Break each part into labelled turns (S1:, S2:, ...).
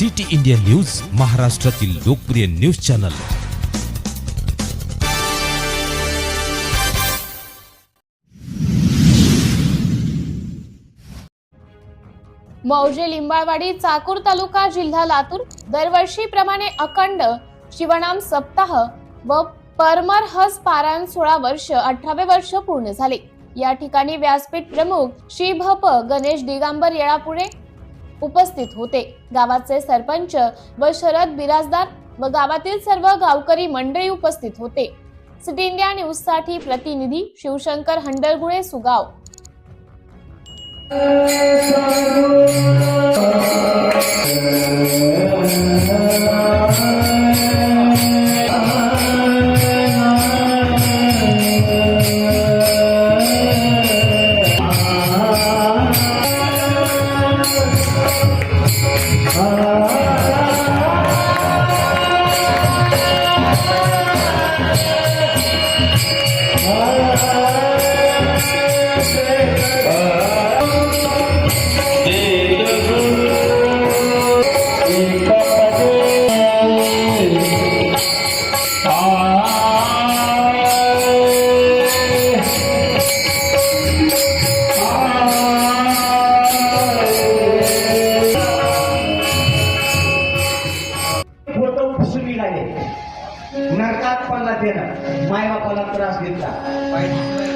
S1: City India news महाराष्ट्रातील लोकप्रिय news channel.
S2: मौजे लिंबाळवाडी चाकूर तालुका जिल्हा लातूर. दरवर्षीप्रमाणे अखंड शिवनाम सप्ताह व परमर हस पारायण सोळा वर्ष अठरावे वर्ष पूर्ण झाले. या ठिकाणी व्यासपीठ प्रमुख श्री भप गणेश दिगांबर येळापुणे उपस्थित होते. गावाचे सरपंच व शरद बिराजदार व गावातील सर्व गावकरी मंडळी उपस्थित होते. सिटी इंडिया न्यूजसाठी प्रतिनिधी शिवशंकर हंडलगुळे सुगाव.
S3: Ah. पुसून नरकात पडला त्यानं मायबापाला त्रास घेतला.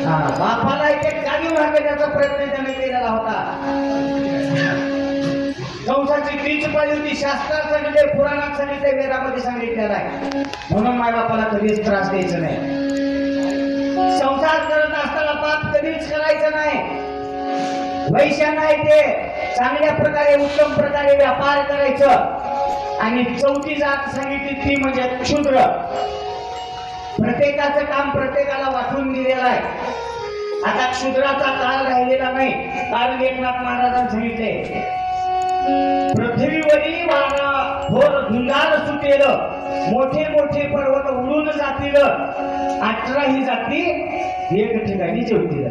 S3: हा बापाला एक एक जाणीव राखण्याचा प्रयत्न त्याने केलेला होता. संसाची बीच पाळी होती. शास्त्रात सांगितले पुराणात सांगितले वेदामध्ये सांगितलेलं आहे. म्हणून मायबापाला कधीच त्रास द्यायचा नाही. संसार करत असताना पाप कधीच करायचं नाही. वैश्य नाही ते. चांगल्या प्रकारे उत्तम प्रकारे व्यापार करायचं. आणि चौथी जात सांगितली ती म्हणजे क्षुद्र. प्रत्येकाचं काम प्रत्येकाला वाटून दिलेलं आहे. आता क्षुद्राचा काळ राहिलेला नाही. कारण एकनाथ महाराजांनी सांगितले पृथ्वीवरील वारा भोर धुंदार सुटेल. मोठे मोठे पर्वत उडून जातील. अठराही जाती एक ठिकाणी जेवतील.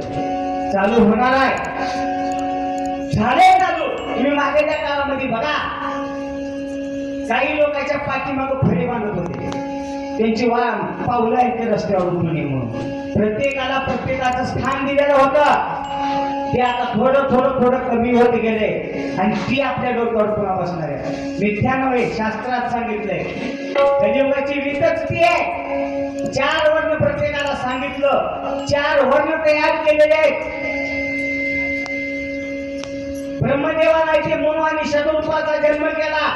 S3: चालू होणार आहे. झाले चालू. तुम्ही मागेच्या काळामध्ये बघा. काही लोकांच्या पाठीमाग फळे बांधत होते. त्यांची वा पावलं आहेत ते रस्त्यावर उतरून म्हणून प्रत्येकाला प्रत्येकाचं स्थान दिलेलं होतं. ते आता थोडं थोडं थोडं कमी होत गेले. आणि ती आपल्या डोक्यावर पुन्हा बसणार आहे. मिथ्या नव्हे शास्त्रात सांगितलंय. कलियुगाची रीतच ती आहे. चार वर्ण प्रत्येकाला सांगितलं. चार वर्ण तयार केलेले आहेत. ब्रह्मदेवाला इथे मनु आणि शतरूपाचा जन्म केला.